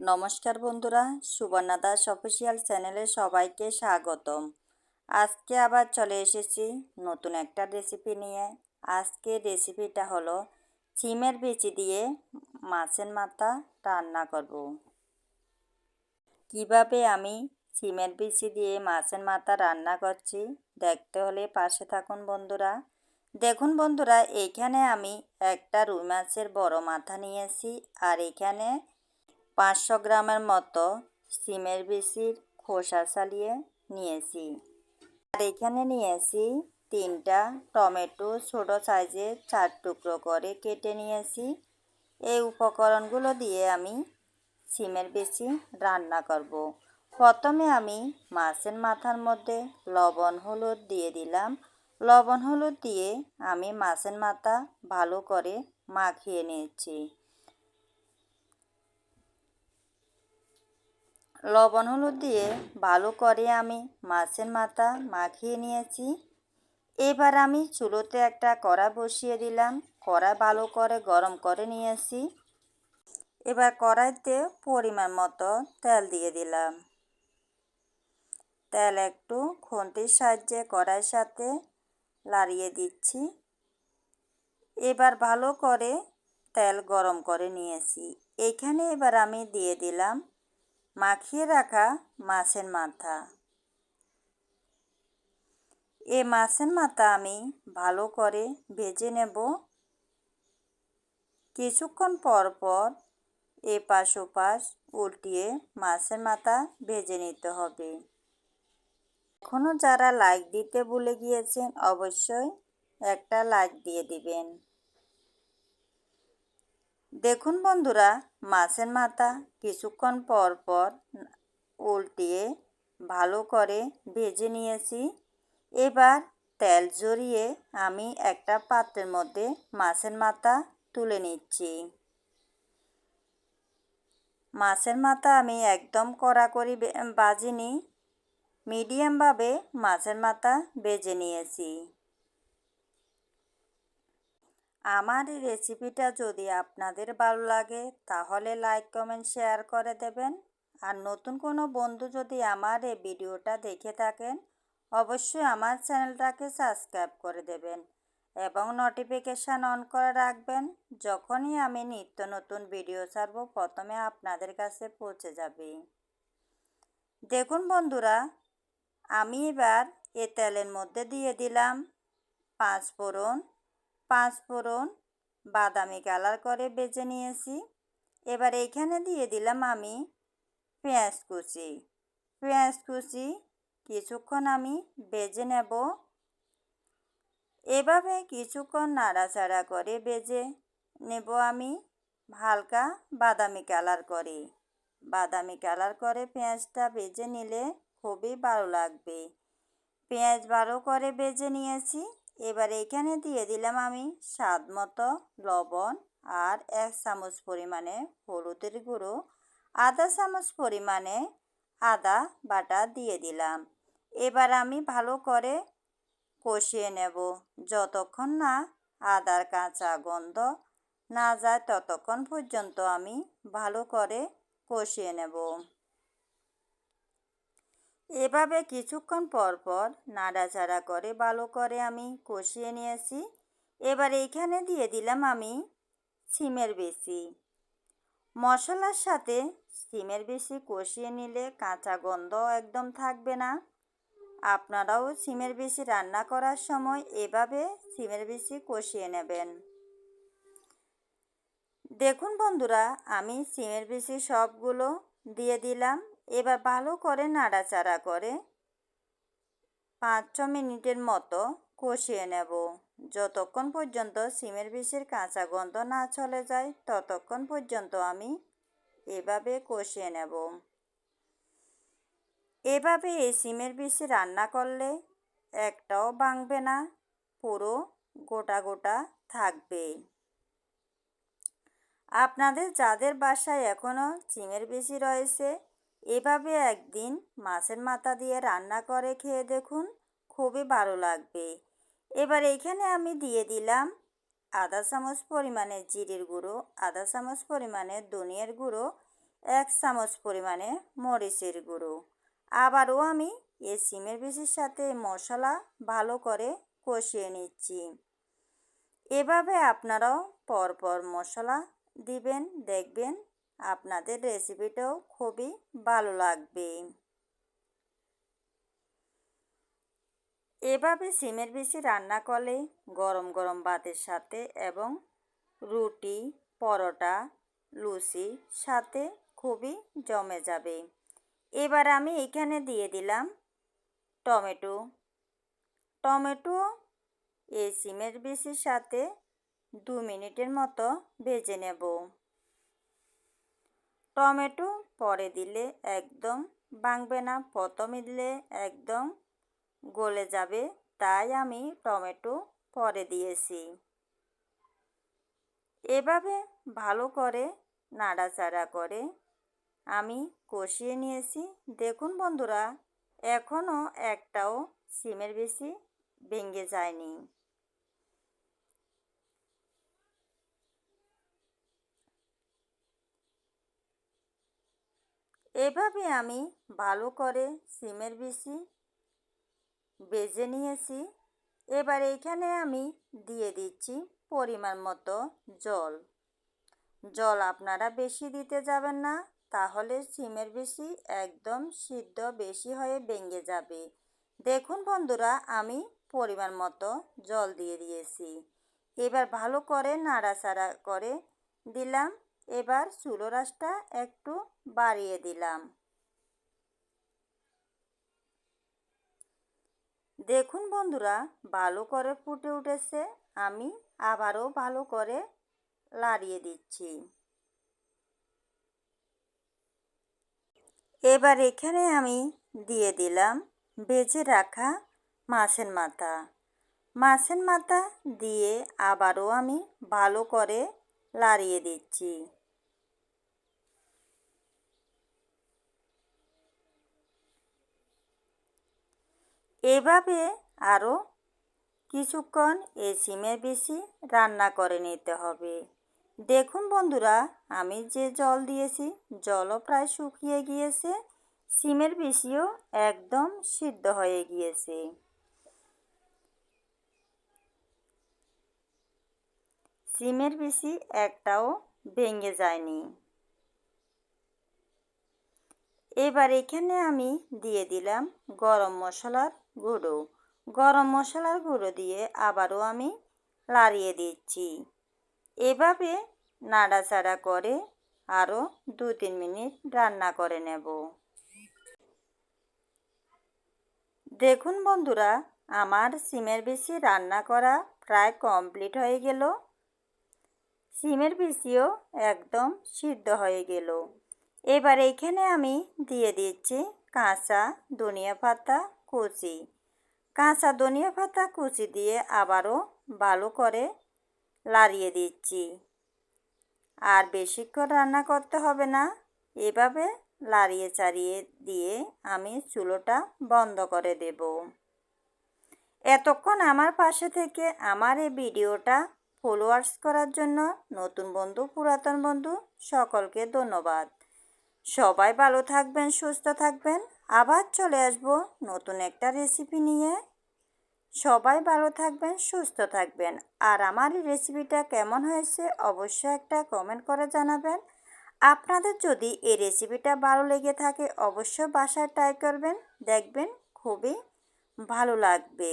নমস্কার বন্ধুরা, সুবর্ণা দাস অফিসিয়াল চ্যানেলে সবাইকে স্বাগতম। আজকে আবার চলে এসেছি নতুন একটা রেসিপি নিয়ে। আজকে রেসিপিটা হলো চিমের বিচি দিয়ে মাছের মাথা রান্না করব। কীভাবে আমি চিমের বিচি দিয়ে মাছের মাথা রান্না করছি দেখতে হলে পাশে থাকুন বন্ধুরা। দেখুন বন্ধুরা এইখানে আমি একটা রুই মাছের বড় মাথা নিয়েছি আর এখানে পাঁচশো গ্রামের মতো সিমের বিচির খোসা চালিয়ে নিয়েছি। আর এখানে নিয়েছি তিনটা টমেটো ছোটো সাইজে চার টুকরো করে কেটে নিয়েছি। এই উপকরণগুলো দিয়ে আমি সিমের বেশি রান্না করব। প্রথমে আমি মাছের মাথার মধ্যে লবণ, হলুদ দিয়ে দিলাম। লবণ, হলুদ দিয়ে আমি মাছের মাথা ভালো করে মাখিয়ে নিয়েছি। লবণ হলুদ দিয়ে ভালো করে আমি মাছের মাথা মাখিয়ে নিয়েছি। এবার আমি চুলোতে একটা কড়া বসিয়ে দিলাম। কড়া ভালো করে গরম করে নিয়েছি। এবার কড়াইতে পরিমাণ মতো তেল দিয়ে দিলাম। তেল একটু খুন্তির সাহায্যে কড়াইয়ের সাথে লাড়িয়ে দিচ্ছি। এবার ভালো করে তেল গরম করে নিয়েছি। এখানে এবার আমি দিয়ে দিলাম মাখিয়ে রাখা মাছের মাথা। এ মাছের মাথা আমি ভালো করে ভেজে নেব। কিছুক্ষণ পর পর এপাশ ওপাশ উল্টিয়ে মাছের মাথা ভেজে নিতে হবে। এখনও যারা লাইক দিতে ভুলে গিয়েছেন, অবশ্যই একটা লাইক দিয়ে দিবেন। দেখুন বন্ধুরা মাছের মাথা কিছুক্ষণ পর পর উল্টিয়ে ভালো করে ভেজে নিয়েছি। এবার তেল জড়িয়ে আমি একটা পাত্রের মধ্যে মাছের মাথা তুলে নিচ্ছি। মাছের মাথা আমি একদম কড়া কড়াকড়ি বাজিনি মিডিয়ামভাবে মাছের মাথা বেজে নিয়েছি। আমার এই রেসিপিটা যদি আপনাদের ভালো লাগে, তাহলে লাইক কমেন্ট শেয়ার করে দেবেন। আর নতুন কোনো বন্ধু যদি আমার এই ভিডিওটা দেখে থাকেন, অবশ্যই আমার চ্যানেলটাকে সাবস্ক্রাইব করে দেবেন এবং নোটিফিকেশান অন করে রাখবেন, যখনই আমি নিত্য নতুন ভিডিও ছাড়ব, প্রথমে আপনাদের কাছে পৌঁছে যাবে। দেখুন বন্ধুরা, আমি এবার এ তেলের মধ্যে দিয়ে দিলাম পাঁচ ফোড়ন পাঁচ ফোড়ন বাদামি কালার করে বেজে নিয়েছি। এবার এইখানে দিয়ে দিলাম আমি পেঁয়াজ কুচি। পেঁয়াজ কুচি কিছুক্ষণ আমি বেজে নেব। এভাবে কিছুক্ষণ নাড়াচাড়া করে বেজে নেব আমি হালকা বাদামি কালার করে। বাদামি কালার করে পেঁয়াজটা বেজে নিলে খুবই ভালো লাগবে। পেঁয়াজ ভালো করে বেজে নিয়েছি। এবার এখানে দিয়ে দিলাম আমি স্বাদ মতো লবণ আর এক চামচ পরিমাণে হলুদের গুঁড়ো, আধা চামচ পরিমাণে আদা বাটা দিয়ে দিলাম। এবার আমি ভালো করে কষিয়ে নেব। যতক্ষণ না আদার কাঁচা গন্ধ না যায়, ততক্ষণ পর্যন্ত আমি ভালো করে কষিয়ে নেব। এভাবে কিছুক্ষণ পর পর নাড়াচাড়া করে ভালো করে আমি কষিয়ে নিয়েছি। এবার এইখানে দিয়ে দিলাম আমি সিমের বেশি। মশলার সাথে সিমের বেশি কষিয়ে নিলে কাঁচা গন্ধ একদম থাকবে না। আপনারাও সিমের বেশি রান্না করার সময় এভাবে সিমের বেশি কষিয়ে নেবেন। দেখুন বন্ধুরা, আমি সিমের বেশি সবগুলো দিয়ে দিলাম। এবার ভালো করে নাড়াচাড়া করে পাঁচ ছ মিনিটের মতো কষিয়ে নেব। যতক্ষণ পর্যন্ত সিমের বিষের কাঁচা গন্ধ না চলে যায়, ততক্ষণ পর্যন্ত আমি এভাবে কষিয়ে নেব। এভাবে এই সিমের বিষে রান্না করলে একটাও ভাঙবে না, পুরো গোটা গোটা থাকবে। আপনাদের, যাদের বাসায় এখনও সিমের বেশি রয়েছে এভাবে একদিন মাছের মাথা দিয়ে রান্না করে খেয়ে দেখুন, খুবই ভালো লাগবে। এবার এখানে আমি দিয়ে দিলাম আধা চামচ পরিমাণে জিরের গুঁড়ো আধা চামচ পরিমাণে ধনিয়ার গুঁড়ো, এক চামচ পরিমাণে মরিচের গুঁড়ো। আবারও আমি এই সিমের বিচির সাথে মশলা ভালো করে কষিয়ে নিচ্ছি। এভাবে আপনারাও পরপর মশলা দিবেন, দেখবেন আপনাদের রেসিপিটাও খুবই ভালো লাগবে। এভাবে সিমের বিচি রান্না করলে গরম গরম ভাতের সাথে এবং রুটি, পরোটা, লুচি সাথে খুবই জমে যাবে। এবার আমি এখানে দিয়ে দিলাম টমেটো। টমেটো এই সিমের বিচির সাথে দু মিনিটের মতো ভেজে নেব। টমেটো পরে দিলে একদম ভাঙবে না। প্রথমে দিলে একদম গলে যাবে, তাই আমি টমেটো পরে দিয়েছি। এভাবে ভালো করে নাড়াচাড়া করে আমি কষিয়ে নিয়েছি। দেখুন বন্ধুরা, এখনও একটাও সিমের বেশি ভেঙে যায়নি। এভাবে আমি ভালো করে সিমের বেশি বেজে নিয়েছি। এবার এইখানে আমি দিয়ে দিচ্ছি পরিমাণ মতো জল। জল আপনারা বেশি দিতে যাবেন না, তাহলে সিমের বেশি একদম সিদ্ধ বেশি হয়ে ভেঙে যাবে। দেখুন বন্ধুরা, আমি পরিমাণ মতো জল দিয়ে দিয়েছি। এবার ভালো করে নাড়াচাড়া করে দিলাম। এবার চুলো রাসটা একটু বাড়িয়ে দিলাম। দেখুন বন্ধুরা, ভালো করে ফুটে উঠেছে। আমি আবারও ভালো করে লাড়িয়ে দিচ্ছি। এবার এখানে আমি দিয়ে দিলাম বেজে রাখা মাছের মাথা। মাছের মাথা দিয়ে আবারও আমি ভালো করে লাড়িয়ে দিচ্ছি। এভাবে আরও কিছুক্ষণ এই সিমের বেশি রান্না করে নিতে হবে। দেখুন বন্ধুরা, আমি যে জল দিয়েছি, জলও প্রায় শুকিয়ে গিয়েছে, সিমের বেশিও একদম সিদ্ধ হয়ে গিয়েছে। সিমের বেশি একটাও ভেঙে যায়নি। এবার এখানে আমি দিয়ে দিলাম গরম মশলার গুঁড়ো। গরম মশলার গুঁড়ো দিয়ে আবারও আমি লাড়িয়ে দিচ্ছি। এভাবে নাড়াচাড়া করে আরও দু তিন মিনিট রান্না করে নেব। দেখুন বন্ধুরা, আমার সিমের বেশি রান্না করা প্রায় কমপ্লিট হয়ে গেল। সিমের বেশিও একদম সিদ্ধ হয়ে গেল। এবার এইখানে আমি দিয়ে দিচ্ছি কাঁচা ধনিয়া পাতা কুচি। কাঁচা ধনিয়া পাতা কুচি দিয়ে আবারও ভালো করে লাড়িয়ে দিচ্ছি। আর বেশিক্ষণ রান্না করতে হবে না, এভাবে লাড়িয়ে চাড়িয়ে দিয়ে আমি চুলোটা বন্ধ করে দেব। এতক্ষণ আমার পাশে থেকে আমার এই ভিডিওটা ফলোয়ার্স করার জন্য নতুন বন্ধু, পুরাতন বন্ধু সকলকে ধন্যবাদ। সবাই ভালো থাকবেন, সুস্থ থাকবেন। আবার চলে আসব নতুন একটা রেসিপি নিয়ে। সবাই ভালো থাকবেন, সুস্থ থাকবেন। আর আমার এই রেসিপিটা কেমন হয়েছে অবশ্যই একটা কমেন্ট করে জানাবেন। আপনাদের যদি এই রেসিপিটা ভালো লেগে থাকে অবশ্যই বাসায় ট্রাই করবেন, দেখবেন খুবই ভালো লাগবে।